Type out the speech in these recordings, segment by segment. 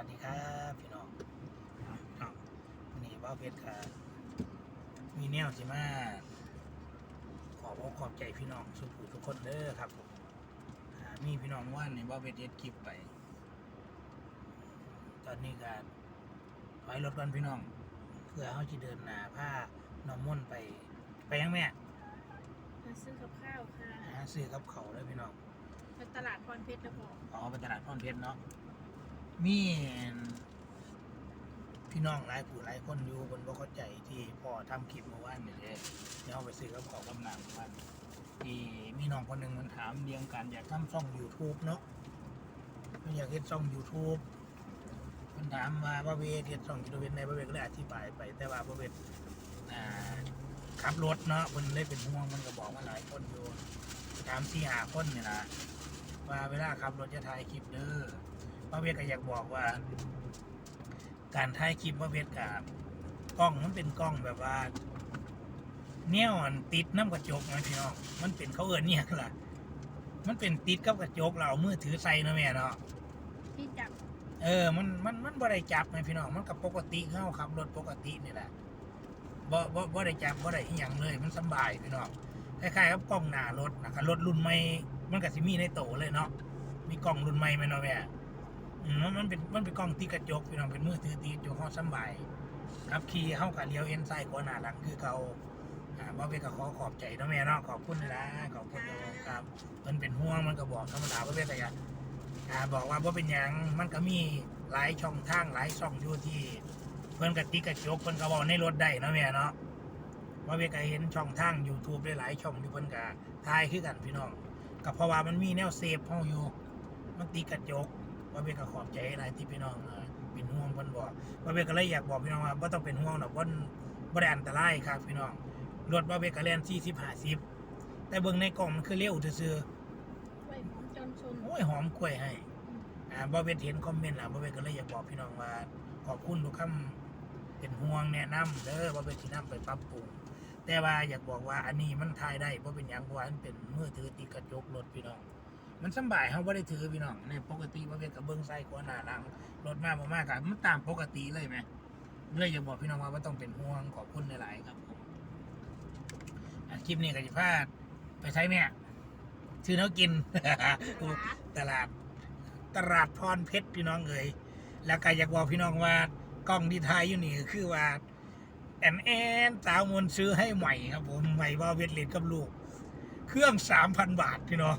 วัสดีครับพี่น้องอ่าพี่น้องวันนี้บ้าวเพชรค่ะมีแนวสิมาขอบอกขอบใจพี่น้องสุขุทุกคนเด้อครับผมอ่ามีพี่น้องว่านในบ้าวเพชรเอ็ดคลิปไป ตอนนี้ก็ถอยรถกันพี่น้อง เพื่อเขาจะเดินหนาผ้าน้องม่วนไป ไปยังแม่มาซื้อกับข้าวค่ะหาซื้อกับเขาวเลยพี่น้องไปตลาดพรเพชรนะพ่ออ๋อไปตลาดพรเพชรเนาะ มีพี่น้องหลายผู้หลายคนอยู่บนบ่เข้าใจที่พ่อทำคลิปเมื่อวานนี่เด้เดี๋ยเอาไปซื้อกับของกำนังวันที่มีน้องคนหนึ่งมันถามเรียงกันอยากทำช่อง YouTube เนาะมันอยากเฮ็ดช่อง YouTube มันถามว่าว่าเวทเฮ็ดช่องกิโลเวทในบ่เวทก็เลยอธิบายไป แต่ว่าบ่เวทอ่าขับรถเนาะเพิ่นเลยเป็นห่วงมันก็บอกมาหลายคนอยู่ถามสี่หาคนนี่ล่ะว่าเวลาขับรถจะถ่ายคลิปเด้อ พระเวทก็อยากบอกว่า การถ่ายคลิปพระเวทกับกล้องมันเป็นกล้องแบบว่า เนี่ยอันติดน้ำกระจกนะพี่น้องมันเป็นเขาเอินเนี่ยล่ะ มันเป็นติดกับกระจกเราเอามือถือใส่เนาะแม่เนาะที่จับเออ มัน มัน มันบ่ได้จับไงพี่น้อง มันกับปกติเข้าขับรถปกตินี่แหละ บ่ บ่ บ่ได้จับ บ่ได้อีหยังเลย มันสำบายพี่น้อง คล้ายๆกับกล้องหน้ารถนะครับรถรุ่นใหม่ มันก็สิมีในโตเลยเนาะ มีกล้องรุ่นใหม่ไหมเนาะแม่อื มันมันเป็นมันเป็นกล้องติดกระจกพี่น้องเป็นมือถือติดกระจกเฮาสบายครับขี่เฮากับเลี้ยวเอ็นซ้ายกว่าหน้าหลังคือเก่าอ่าบ่เป็นก็ขอขอบใจเนาะแม่เนาะขอบคุณนะขอบคุณครับมันเป็นห่วงมันก็บอกธรรมดาบ่เป็นไรอะอ่าบอกว่าว่าเป็นหยังมันก็มีหลายช่องทางหลายช่องอยู่ที่เพิ่นกติกระจกเพิ่นก็บอกในรถได้เนาะแม่เนาะว่าเวก็เห็นช่องทาง YouTube ได้หลายช่องที่เพิ่นก็ถ่ายคือกันพี่น้องก็เพราะว่ามันมีแนวเซฟเฮาอยู่มันติกระจก ว่าเวก็ขอบใจหลายที่พี่น้องเอ่อเป็นห่วงเพิ่นบอกว่าเวก็เลยอยากบอกพี่น้องว่าบ่ต้องเป็นห่วงดอกบ่บ่ได้อันตรายครับพี่น้องรถว่าเวก็แล่น40 50แต่เบิ่งในกล้องมันคือเร็วซื่อๆไว้ผมจนชนโอ้ยหอมกล้วยให้อ่าบ่เป็นเห็นคอมเมนต์ล่ะบ่เป็นก็เลยอยากบอกพี่น้องว่าขอบคุณทุกคำเป็นห่วงแนะนำเด้อบ่เป็นสินำไปปรับปรุงแต่ว่าอยากบอกว่าอันนี้มันถ่ายได้บ่เป็นหยังเพราะว่ามันเป็นมือถือติดกระจกรถพี่น้อง มันสบายเฮาบ่ได้ถือพี่น้องในปกติบ่เป็นก็เบิ่งซ้ายขวาหน้าหลังรถมาบ่มาก็มันตามปกติเลยแหมเลยอยากบอกพี่น้องว่าบ่ต้องเป็นห่วงขอบคุณหลายๆครับผมคลิปนี้ก็สิพาไปใช้แม่ซื้อแนวกินตลาดตลาดพรเพชรพี่น้องเอ๋ยแล้วก็อยากบอกพี่น้องว่ากล้องที่ถ่ายอยู่นี่คือว่าแอนแอนสาวมนซื้อให้ใหม่ครับผมใหม่ว่าเวทเลนกับลูก เครื่องสามพันบาทพี่น้อง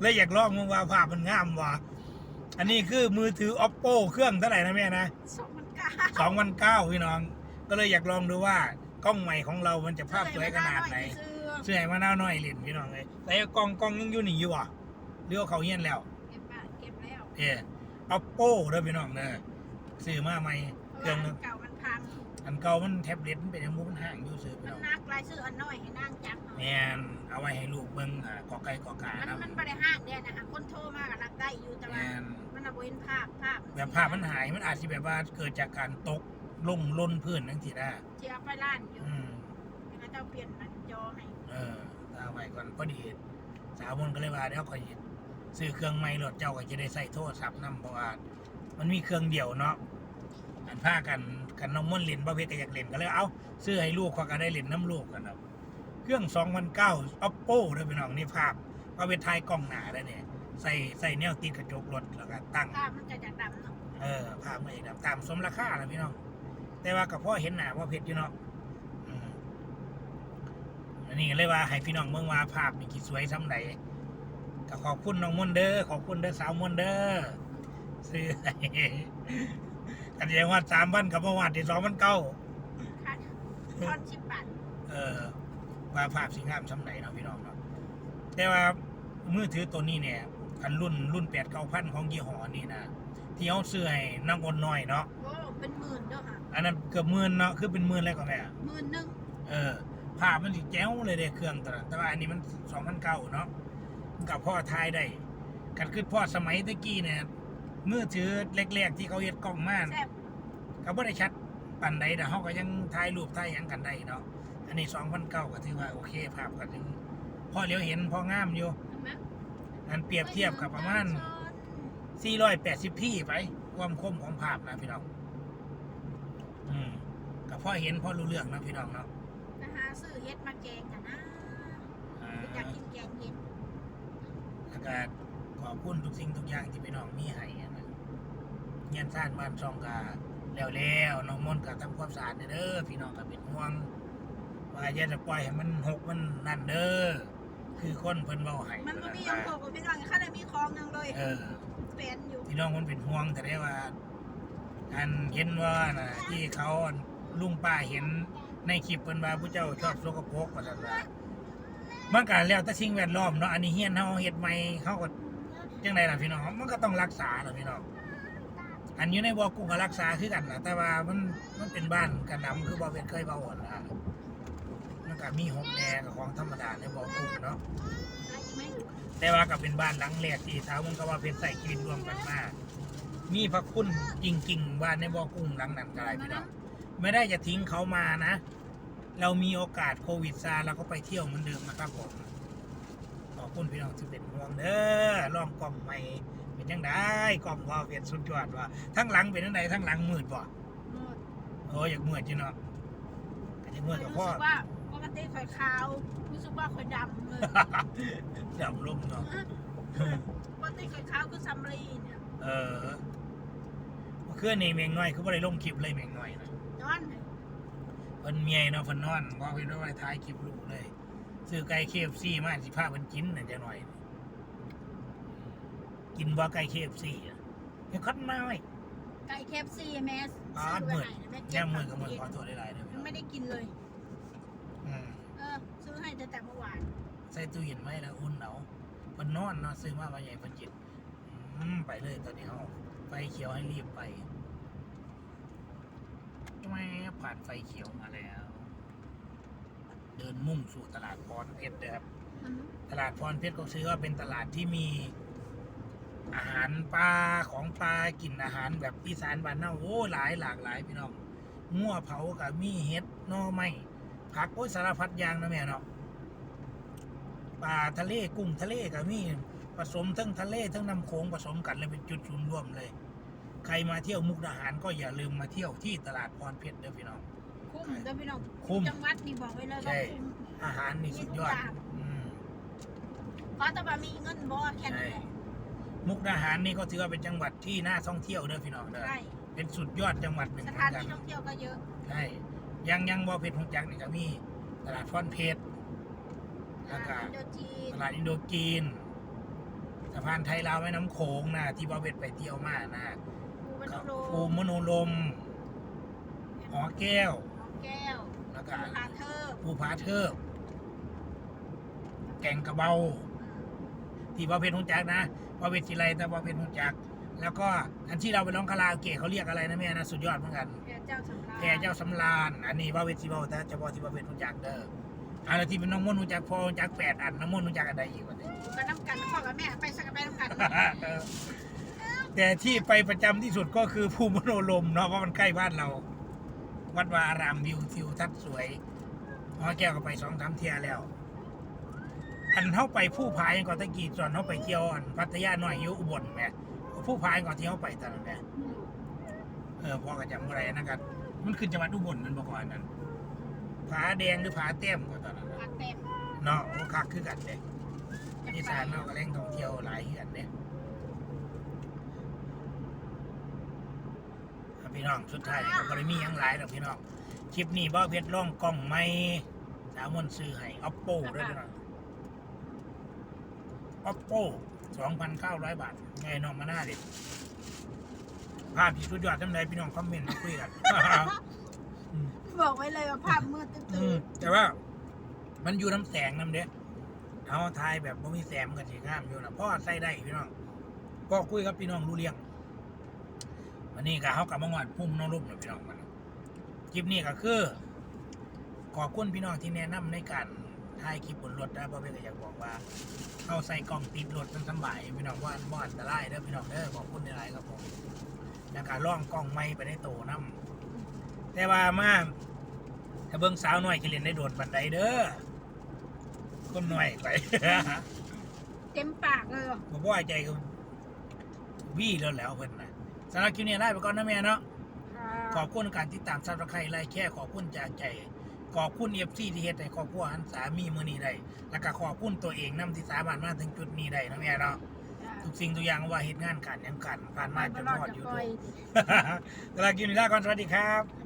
แล้วอยากลองมึงว่าภาพมันงามว่ะอันนี้คือมือถือ oppo เครื่องเท่าไหร่นะแม่นะสองพันเก้าสองพันเก้าพี่น้อง ก็เลยอยากลองดูว่ากล้องใหม่ของเรามันจะภาพสวยขนาดไหนซื้อเสื้อให้มาหน้าหน่อยเล่นพี่น้องเลยแต่กล้องกล้องยังอยู่นี่อยู่อะเรียกว่าเขาเฮียนแล้วเก็บมาเก็บแล้วเออ oppo เด้อพี่น้องเด้อซื้อมาใหม่เครื่องนึงเก่ามันพัง อันเก่ามันแท็บเล็ตมันเป็นอยังมูมันห่างอยู่ซื้อพี่มันน้องนักลายซื้ออันน้อยให้นั่งจับแมนเอาไว้ให้ลูกเบิ่งอ่ากอไก่กอกามันนะมันไม่ได้ห้างเดียนะคะคนโทรมากับรักได้อยู่แต่แมว่านมันเอาเห็นภาพภาพแบบภาพมันหายมันอาจจะแบบว่าเกิดจากการตกลงล้นพื้นนั่นสินะเจียไปร้านอยู่อืม แล้วเจ้าเปลี่ยนมันจอให้เออเอาไว้ก่อนพอดีสาวมนก็เลยว่าเดี๋ยวขอยซื้อเครื่องใหม่รถเจ้าก็จะได้ใส่โทรศัพท์นํเพราะว่ามันมีเครื่องเดียวเนาะอันผ้ากัน กันน้องม่วนเล่นบ่เพชรก็อยากเล่นก็เลยเอาซื้อให้ลูกเขาก็ได้เล่นน้ำลูกกันครับเครื่อง2009 oppo เด้อพี่น้องนี่ภาพว่าเป็นถ่ายกล้องหน้าได้เนี่ยใส่ใส่แนวติดกระจกรถแล้วก็ตั้งภาพมันจะจากดำเนาะเออภาพมันเองตามสมราคาแหละพี่น้องแต่ว่ากับพ่อเห็นหนาว่าเพชรอยู่เนาะอืมอันนี้ก็เลยว่าให้พี่น้องเมืองว่าภาพมีกี่สวยซ้ำไหนก็ขอบคุณน้องมนต์เด้อขอบคุณเด้อสาวมนต์เด้อซื้อให้ กันยังว่าสามพันกับเมื่อวานที่สองพันเก้าค่ะทอนสิบบาทเออว่าภาพสีงามซ้ำไหนเนาะพี่น้องเนาะแต่ว่ามือถือตัวนี้เนี่ยคันรุ่นรุ่นแปดเก้าพันของยี่ห้อนี่นะที่เขาซื้อให้นักอนน้อยเนาะโอ้เป็นหมื่นเด้อค่ะอันนั้นเกือบหมื่นเนาะคือเป็นหมื่นแล้วก็แม่หมื่นหนึ่งเออภาพมันสิแจ๋วเลยเด้เครื่องตัวนั้นแต่ว่าอันนี้มันสองพันเก้าเนาะมันกับพ่อทายได้กันคือพ่อสมัยตะกี้เนี่ย มือถือเล็กๆที่เขาเฮ็ดกล้องมาแซ่บเขาบ่ได้ชัดปันใดแต่เขาก็ยังถ่ายรูปถ่ายหยังกันได้เนาะอันนี้สองพันเก้าก็ถือว่าโอเคภาพก็ถึงพ่อเลี้ยวเห็นพ่องามอยู่เห็นไหมอันเปรียบเทียบกับประมาณ480พี่ไปความคมของภาพนะพี่น้องอืมก็พอเห็นพอรู้เรื่องนะพี่น้องเนาะนะฮะซื้อเฮ็ดมาแกงกันนะอ่าอยากกินแกงเห็ดแล้วก็ ขอบคุณทุกสิ่งทุกอย่างที่พี่น้องมีให้อะนะเงียนซ่านบ้านช่องกาแล้วแล้วน้องมนต์ก็ทำความสะอาดเด้อพี่น้องก็เป็นห่วงว่าอย่าจะปล่อยให้มันหกมันนั่นเด้อคือคนเพิ่นเว้าให้มันบ่มีหยังโตกับพี่น้องข้าได้มีคลองหนึงเลยเออแฟนอยู่พี่น้องมันเป็นห่วงแต่ได้ว่าอันเห็นว่าน่ะที่เขาอันลุงป้าเห็นในคลิปเพิ่นว่าผู้เจ้าชอบสกปรกว่าซั่นว่ามันก็แล้วแต่สิ่งแวดล้อมเนาะอันนี้เฮียนเฮาเฮ็ดใหม่เฮาก็ จังไดล่ะพี่น้องมันก็ต้องรักษาล่ะพี่น้องอันอยู่ในบ่อกุ้งก็รักษาคือกันล่ะแต่ว่ามันมันเป็นบ้านกระดำคือบ่เป็นเคยเว้าหั่นล่ะมันก็มีหกแหน่กับของธรรมดาในบ่อกุ้งเนาะแต่ว่าก็เป็นบ้านหลังแรกที่สาวมึงก็ว่าเป็นใส่ชีวิตรวมกันมามีพระคุณจริงๆบ้านในบ่อกุ้งหลังนั้นก็ได้พี่น้องไม่ได้จะทิ้งเขามานะ เรามีโอกาสโควิดซาเราก็ไปเที่ยวเหมือนเดิมนะครับผม คุณพี่น้องที่เป็นห่วงเด้อลองกล่องใหม่เป็นยังไงกล่องพอเปลี่ยนสุดยอดว่ะทั้งหลังเป็นยังไงทั้งหลังมืดบ่หมดโอ้ยอยากมืดจีเนาะก็จะมืดกับรู้พ่อสึกว่าปกติข่อยขาวรู้สึกว่าข่อยดำเลยดำลมเนาะปกติข่อยขาวคือซัมรีเนี่ยเออเมื่อคืนนี่เมงน้อยคือบ่ได้ลงคลิปเลยเมงน้อยนะนอนเพิ่นเมียเนาะเพิ่นนอนว่าเพิ่นว่าท้ายคลิปลูกเลย ซื้อไก่ KFC มาสิพาเพิ่นกินน่ะจะหน่อย กินบ่ไก่ KFC อะเดี๋ยวคัดน้อย ไก่เคฟซีแมสอ๋อซื้อไว้ให้นะแม่เก็แย่บมือกับมือขอโทษหลายๆเด้อพี่น้องไม่ได้กินเลย อืมเออ ซื้อให้แต่แต่เมื่อวานใส่ตู้เย็นไว้แล้วอุ่นเอาเพิ่นนอนเนาะซื้อมาว่าใหญ่เพิ่นกินอืมไปเลยตอนนี้เฮาไฟเขียวให้รีบไปแม่ผ่านไฟเขียวมาแล้ว เดินมุ่งสู่ตลาดพรเพชรนะครับ ตลาดพรเพชรก็ซื้อว่าเป็นตลาดที่มี อาหารปลาของปลากินอาหารแบบอีสานบ้านเฮาโอ้หลายหลากหลายพี่น้องงัวเผากับมีเห็ดหน่อไม้ผักโอ้ยสารพัดอย่างนะแม่เนาะปลาทะเลกุ้งทะเลกับมีผสมทั้งทะเลทั้งน้ำโขงผสมกันเลยเป็นจุดศูนย์รวมเลย ใครมาเที่ยวมุกดาหารก็อย่าลืมมาเที่ยวที่ตลาดพรเพชรเด้อพี่น้อง คุ้มเด้อพี่น้องคุ้ม จังหวัดนี่บอกไว้เลยใช่ว่าคุ้มอาหารนี่สุดยอดอืมเพราะแต่ว่ามีเงินบ่แค่นั้นแหละมุกดาหารนี่ก็ถือว่าเป็นจังหวัดที่น่าท่องเที่ยวเด้อพี่น้องเด้อใช่เป็นสุดยอดจังหวัดหนึ่งสเหมืถาอนนกันที่ท่องเที่ยวก็เยอะใช่ยังยังบ่อเพชรหงจักรนี่ก็มีตลาดพรเพชรแล้วก็ อินโดจีนตลาดอินโดจีนสะพานไทยลาวแม่น้ำโขงนะที่บ่อเพชรไปเที่ยวมานะภูมันก็โลภูมโนลมหอแก้วน้อง แก้วแล้วก็ภูผาเทิบภูผาเทิบแก่งกระเบา ที่บ่อเพชรหงจักรนะบ่อเพชรศิไลแต่บ่อเพชรหงจักรแล้วก็อันที่เราไปร้องคาราโอเกะเขาเรียกอะไรนะแม่นะสุดยอดเหมือนกันแพรเจ้าสำราญแพรเจ้าสำราญอันนี้ว่าเวทีเบาแต่เฉพาะที่ว่าเป็นรู้จักเด้ออันที่เป็นน้องมนต์รู้จักพอรู้จักแปดอันน้องมนต์รู้จักอันใดอีกวะเนี่ยก็น้ำกันพ่อกับแม่ไปสักกันไปน้ำกันแต่ที่ไปประจำที่สุดก็คือภูมิโนลมเนาะเพราะมันใกล้บ้านเรา วัดวาอารามวิวทิวทัศน์สวยหอแก้วก็ไปสองสามเที่ยแล้ว อันเข้าไปผู้พายก่อนตะกี้ส่วนเขาไปเที่ยวอันพัทยาหน่อยอยู่อุบลแหม่ผู้พายก่อนที่เขาไปตอนนั้นแหม่เออพ่อก็จำอะไรนะครับมันขึ้นจังหวัดอุบลนั่นบอกว่าอันนั้นผาแดงหรือผาเต้มก็ตอนนั้นน่ะพักเต็มเนาะโอ้คักคือกันเด้อีสานเนาะก็แหล่งท่องเที่ยวหลายคือกันเด้อ่ พี่น้องสุดท้ายก็บ่ได้มีหยังหลายดอกพี่น้องคลิปนี้บ่เพชรร่องกล้องไม่สาวมนต์ซื้อให้ Oppo ด้วยพี่น้อง Oppo 2,900บาทไงน้องมาหน้าดิภาพที่สุดยอดจังไดพี่น้องคอมเมนต์มาคุยกัน บอกไว้เลยว่าภาพมืดตื้อือมแต่ว่ามันอยู่น้ำแสงน้ำเด้เอาทายแบบบ่มีแสงกันสิข้ามอยู่นะพ่อใส่ได้พี่น้องก็คุยกับพี่น้องรู้เรื่อง วันนี้ก็เขากลับมางอดพุ่มน้องรูปนะพี่น้องมันคลิปนี้ก็คือ ขอบคุณพี่น้องที่แนะนำในการถ่ายคลิปบนรถนะเพราะเพื่อนก็อยากบอกว่าเอาใส่กล่องติดรถมันสำบายพี่น้องว่าบ่อันตรายเด้อพี่น้องเด้อขอบคุณในไลน์ครับผมแล้วก็ล่องกล้องไม้ไปในโตน้ำแต่ว่ามาถ้าเบิ่งสาวน้อยจะเล่นได้โดดบันไดเด้อคนน้อยไปเต็มปากเลยว่ะผมว่าใจก็วี่แล้วแหล้วเพิ่นนะ สำหรับคลิปนี้ได้ไปก่อนนะแม่เนาะค่ะขอบคุณการติดตามซับสไครต์ไลค์แค่ขอบคุณจากใจขอบคุณเอฟซีที่เฮ็ดให้ครอบครัวหันสามีมื้อนี้ได้แล้วก็ขอบคุณตัวเองนํที่สามารถมาถึงจุดนี้ได้นะแม่เนาะจ้ะทุกสิ่งทุกอย่างว่าเฮ็ดงานการหยังกันผ่านมาจนรอฮอดจะอยู่ปล่อยสำหรับคลิปนี้ลาก่อนสวัสดีครับสวัสดีค่ะ